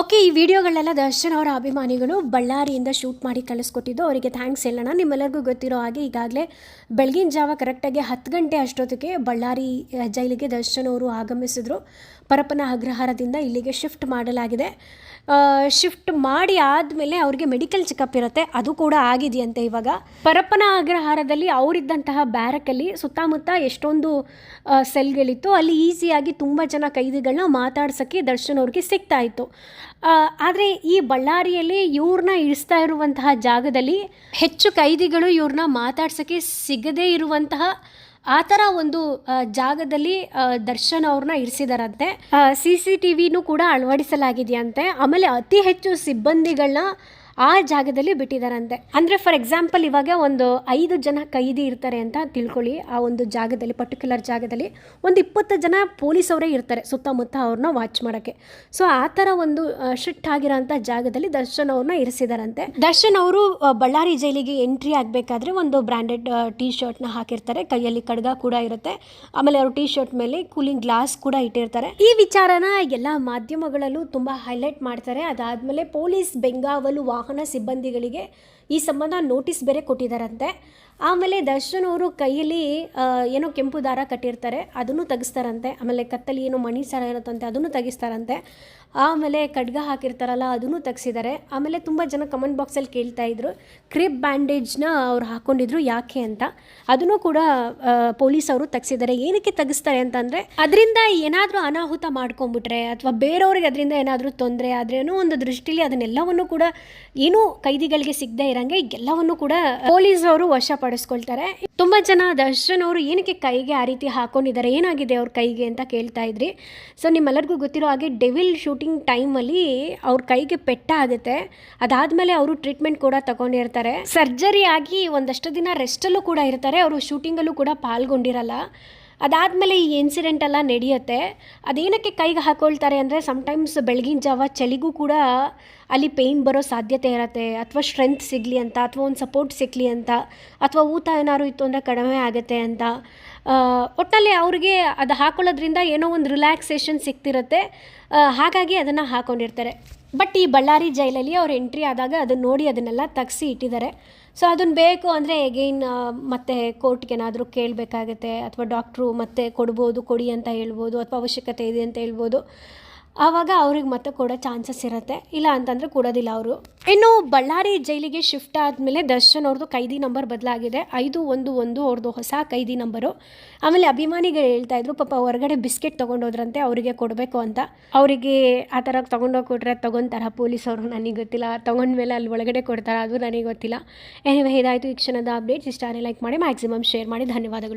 Okay, ಈ ವಿಡಿಯೋಗಳೆಲ್ಲ ದರ್ಶನ್ ಅವರ ಅಭಿಮಾನಿಗಳು ಬಳ್ಳಾರಿಯಿಂದ ಶೂಟ್ ಮಾಡಿ ಕಳಿಸ್ಕೊಟ್ಟಿದ್ದು ಅವರಿಗೆ ಥ್ಯಾಂಕ್ಸ್ ಹೇಳೋಣ. ನಿಮ್ಮೆಲ್ಲರಿಗೂ ಗೊತ್ತಿರೋ ಹಾಗೆ ಈಗಾಗಲೇ ಬೆಳಗಿನ ಜಾವ ಕರೆಕ್ಟಾಗಿ ಹತ್ತು ಗಂಟೆ ಅಷ್ಟೊತ್ತಿಗೆ ಬಳ್ಳಾರಿ ಜೈಲಿಗೆ ದರ್ಶನ್ ಅವರು ಆಗಮಿಸಿದ್ರು. ಪರಪ್ಪನ ಅಗ್ರಹಾರದಿಂದ ಇಲ್ಲಿಗೆ ಶಿಫ್ಟ್ ಮಾಡಲಾಗಿದೆ. ಶಿಫ್ಟ್ ಮಾಡಿ ಆದಮೇಲೆ ಅವರಿಗೆ ಮೆಡಿಕಲ್ ಚೆಕಪ್ ಇರುತ್ತೆ. ಅದು ಕೂಡ ಆಗಿದೆಯಂತೆ ಇವಾಗ. ಪರಪ್ಪನ ಅಗ್ರಹಾರದಲ್ಲಿ ಅವರಿದ್ದಂತಹ ಬ್ಯಾರಕಲ್ಲಿ ಸುತ್ತಮುತ್ತ ಎಷ್ಟೊಂದು ಸೆಲ್ಗಳಿತ್ತು ಅಲ್ಲಿ ಈಸಿಯಾಗಿ ತುಂಬ ಜನ ಕೈದಿಗಳನ್ನ ಮಾತಾಡ್ಸೋಕ್ಕೆ ದರ್ಶನ್ ಅವ್ರಿಗೆ ಸಿಗ್ತಾ ಇತ್ತು. ಆದರೆ ಈ ಬಳ್ಳಾರಿಯಲ್ಲಿ ಇವ್ರನ್ನ ಇಳಿಸ್ತಾ ಇರುವಂತಹ ಜಾಗದಲ್ಲಿ ಹೆಚ್ಚು ಕೈದಿಗಳು ಇವ್ರನ್ನ ಮಾತಾಡ್ಸೋಕ್ಕೆ ಸಿಗದೇ ಇರುವಂತಹ ಆ ಥರ ಒಂದು ಜಾಗದಲ್ಲಿ ದರ್ಶನ್ ಅವ್ರನ್ನ ಇರಿಸಿದಾರಂತೆ ಸಿ ಸಿ ಟಿ ವಿನೂ ಕೂಡ ಅಳವಡಿಸಲಾಗಿದೆಯಂತೆ. ಆಮೇಲೆ ಅತಿ ಹೆಚ್ಚು ಸಿಬ್ಬಂದಿಗಳನ್ನ ಆ ಜಾಗದಲ್ಲಿ ಬಿಟ್ಟಿದಾರಂತೆ. ಅಂದರೆ ಫಾರ್ ಎಕ್ಸಾಂಪಲ್ ಇವಾಗ ಒಂದು ಐದು ಜನ ಕೈದಿ ಇರ್ತಾರೆ ಅಂತ ತಿಳ್ಕೊಳ್ಳಿ. ಆ ಒಂದು ಜಾಗದಲ್ಲಿ ಪರ್ಟಿಕ್ಯುಲರ್ ಜಾಗದಲ್ಲಿ ಒಂದು ಇಪ್ಪತ್ತು ಜನ ಪೊಲೀಸ್ ಅವರೇ ಇರ್ತಾರೆ ಸುತ್ತಮುತ್ತ ಅವ್ರನ್ನ ವಾಚ್ ಮಾಡೋಕ್ಕೆ. ಸೊ ಆ ಥರ ಒಂದು ಶಿಫ್ಟ್ ಆಗಿರೋಂಥ ಜಾಗದಲ್ಲಿ ದರ್ಶನ್ ಅವ್ರನ್ನ ಇರಿಸಿದಾರಂತೆ. ದರ್ಶನ್ ಅವರು ಬಳ್ಳಾರಿ ಜೈಲಿಗೆ ಎಂಟ್ರಿ ಆಗಬೇಕಾದ್ರೆ ಒಂದು ಬ್ರ್ಯಾಂಡೆಡ್ ಟೀ ಶರ್ಟ್ನ ಹಾಕಿರ್ತಾರೆ. ಕೈಯಲ್ಲಿ ಕಡ್ಗ ಕೂಡ ಇರುತ್ತೆ. ಆಮೇಲೆ ಅವರು ಟೀ ಶರ್ಟ್ ಮೇಲೆ ಕೂಲಿಂಗ್ ಗ್ಲಾಸ್ ಕೂಡ ಇಟ್ಟಿರ್ತಾರೆ. ಈ ವಿಚಾರನ ಎಲ್ಲ ಮಾಧ್ಯಮಗಳಲ್ಲೂ ತುಂಬ ಹೈಲೈಟ್ ಮಾಡ್ತಾರೆ. ಅದಾದಮೇಲೆ ಪೊಲೀಸ್ ಬೆಂಗಾವಲು ವಾಹನ ಸಿಬ್ಬಂದಿಗಳಿಗೆ ಈ ಸಂಬಂಧ ನೋಟಿಸ್ ಬೇರೆ ಕೊಟ್ಟಿದ್ದಾರಂತೆ. ಆಮೇಲೆ ದರ್ಶನವರು ಕೈಯಲ್ಲಿ ಏನೋ ಕೆಂಪು ದಾರ ಕಟ್ಟಿರ್ತಾರೆ, ಅದನ್ನು ತೆಗಿಸ್ತಾರಂತೆ. ಆಮೇಲೆ ಕತ್ತಲ್ಲಿ ಏನೋ ಮಣಿ ಸರ ಇರುತ್ತಂತೆ, ಅದನ್ನು ತೆಗಿಸ್ತಾರಂತೆ. ಆಮೇಲೆ ಖಡ್ಗ ಹಾಕಿರ್ತಾರಲ್ಲ, ಅದನ್ನು ತೆಗ್ಸಿದ್ದಾರೆ. ಆಮೇಲೆ ತುಂಬ ಜನ ಕಮೆಂಟ್ ಬಾಕ್ಸಲ್ಲಿ ಕೇಳ್ತಾ ಇದ್ರು, ಕ್ರಿಪ್ ಬ್ಯಾಂಡೇಜ್ನ ಅವ್ರು ಹಾಕೊಂಡಿದ್ರು ಯಾಕೆ ಅಂತ? ಅದನ್ನು ಕೂಡ ಪೊಲೀಸ್ ಅವರು ತೆಗ್ಸಿದ್ದಾರೆ. ಏನಕ್ಕೆ ತೆಗಿಸ್ತಾರೆ ಅಂತಂದರೆ ಅದರಿಂದ ಏನಾದರೂ ಅನಾಹುತ ಮಾಡ್ಕೊಂಬಿಟ್ರೆ ಅಥವಾ ಬೇರೆಯವ್ರಿಗೆ ಅದರಿಂದ ಏನಾದರೂ ತೊಂದರೆ ಆದ್ರೇನೋ ಒಂದು ದೃಷ್ಟಿಲಿ ಅದನ್ನೆಲ್ಲವನ್ನು ಕೂಡ, ಏನೂ ಕೈದಿಗಳಿಗೆ ಸಿಗದೇ ಇರೋಂಗೆ ಎಲ್ಲವನ್ನು ಕೂಡ ಪೊಲೀಸ್ ಅವರು ವಶಪಡಿಸ್ಕೊಳ್ತಾರೆ ತುಂಬಾ ಜನ ದರ್ಶನ್ ಅವರು ಏನಕ್ಕೆ ಕೈಗೆ ಆ ರೀತಿ ಹಾಕೊಂಡಿದ್ದಾರೆ, ಏನಾಗಿದೆ ಅವ್ರ ಕೈಗೆ ಅಂತ ಕೇಳ್ತಾ ಇದ್ರಿ. ಸೊ, ನಿಮ್ಮೆಲ್ಲರಿಗೂ ಗೊತ್ತಿರೋ ಹಾಗೆ ಡೆವಿಲ್ ಶೂಟಿಂಗ್ ಟೈಮಲ್ಲಿ ಅವ್ರ ಕೈಗೆ ಪೆಟ್ಟ ಆಗುತ್ತೆ. ಅದಾದ್ಮೇಲೆ ಅವರು ಟ್ರೀಟ್ಮೆಂಟ್ ಕೂಡ ತಗೊಂಡಿರ್ತಾರೆ. ಸರ್ಜರಿ ಆಗಿ ಒಂದಷ್ಟು ದಿನ ರೆಸ್ಟಲ್ಲೂ ಕೂಡ ಇರ್ತಾರೆ, ಅವರು ಶೂಟಿಂಗಲ್ಲೂ ಕೂಡ ಪಾಲ್ಗೊಂಡಿರಲ್ಲ. ಅದಾದಮೇಲೆ ಈ ಇನ್ಸಿಡೆಂಟ್ ಎಲ್ಲ ನಡೆಯುತ್ತೆ. ಅದೇನಕ್ಕೆ ಕೈಗೆ ಹಾಕೊಳ್ತಾರೆ ಅಂದರೆ ಸಮ್ಟೈಮ್ಸ್ ಬೆಳಗಿನ ಜಾವ ಚಳಿಗೂ ಕೂಡ ಅಲ್ಲಿ ಪೇಯ್ನ್ ಬರೋ ಸಾಧ್ಯತೆ ಇರುತ್ತೆ. ಅಥವಾ ಸ್ಟ್ರೆಂತ್ ಸಿಗಲಿ ಅಂತ, ಅಥವಾ ಒಂದು ಸಪೋರ್ಟ್ ಸಿಗಲಿ ಅಂತ, ಅಥವಾ ಊತ ಏನಾದ್ರು ಇತ್ತು ಅಂದರೆ ಕಡಿಮೆ ಆಗುತ್ತೆ ಅಂತ. ಒಟ್ಟಲ್ಲಿ ಅವ್ರಿಗೆ ಅದು ಹಾಕೊಳ್ಳೋದ್ರಿಂದ ಏನೋ ಒಂದು ರಿಲ್ಯಾಕ್ಸೇಷನ್ ಸಿಗ್ತಿರುತ್ತೆ. ಹಾಗಾಗಿ ಅದನ್ನು ಹಾಕೊಂಡಿರ್ತಾರೆ. ಬಟ್ ಈ ಬಳ್ಳಾರಿ ಜೈಲಲ್ಲಿ ಅವ್ರು ಎಂಟ್ರಿ ಆದಾಗ ಅದನ್ನ ನೋಡಿ ಅದನ್ನೆಲ್ಲ ತಗ್ಸಿ ಇಟ್ಟಿದ್ದಾರೆ. ಸೊ ಅದನ್ನು ಬೇಕು ಅಂದರೆ ಎಗೈನ್ ಮತ್ತೆ ಕೋರ್ಟ್ಗೆ ಏನಾದರೂ ಕೇಳಬೇಕಾಗತ್ತೆ, ಅಥವಾ ಡಾಕ್ಟ್ರು ಮತ್ತೆ ಕೊಡ್ಬೋದು, ಕೊಡಿ ಅಂತ ಹೇಳ್ಬೋದು, ಅಥವಾ ಅವಶ್ಯಕತೆ ಇದೆ ಅಂತ ಹೇಳ್ಬೋದು. ಆವಾಗ ಅವ್ರಿಗೆ ಮತ್ತೆ ಕೊಡೋ ಚಾನ್ಸಸ್ ಇರುತ್ತೆ. ಇಲ್ಲ ಅಂತಂದರೆ ಕೊಡೋದಿಲ್ಲ ಅವರು. ಇನ್ನು ಬಳ್ಳಾರಿ ಜೈಲಿಗೆ ಶಿಫ್ಟ್ ಆದಮೇಲೆ ದರ್ಶನ್ ಅವ್ರದ್ದು ಕೈದಿ ನಂಬರ್ ಬದಲಾಗಿದೆ. ಐದು ಒಂದು ಒಂದು ಅವ್ರದ್ದು ಹೊಸ ಕೈದಿ ನಂಬರು. ಆಮೇಲೆ ಅಭಿಮಾನಿಗಳು ಹೇಳ್ತಾ ಇದ್ರು, ಪಾಪ ಹೊರಗಡೆ ಬಿಸ್ಕೆಟ್ ತೊಗೊಂಡೋದ್ರಂತೆ ಅವರಿಗೆ ಕೊಡಬೇಕು ಅಂತ. ಅವರಿಗೆ ಆ ಥರ ತೊಗೊಂಡೋಗಿ ತೊಗೊತಾರ ಪೊಲೀಸ್ ಅವರು ನನಗೆ ಗೊತ್ತಿಲ್ಲ. ತೊಗೊಂಡ್ಮೇಲೆ ಅಲ್ಲಿ ಒಳಗಡೆ ಕೊಡ್ತಾರ ಅದು ನನಗೆ ಗೊತ್ತಿಲ್ಲ. ಏನಿವೆ ಇದಾಯಿತು ಈ ಕ್ಷಣದ ಅಪ್ಡೇಟ್ಸ್ ಇಷ್ಟಾನೇ ಲೈಕ್ ಮಾಡಿ ಮ್ಯಾಕ್ಸಿಮಮ್ ಶೇರ್ ಮಾಡಿ. ಧನ್ಯವಾದಗಳು.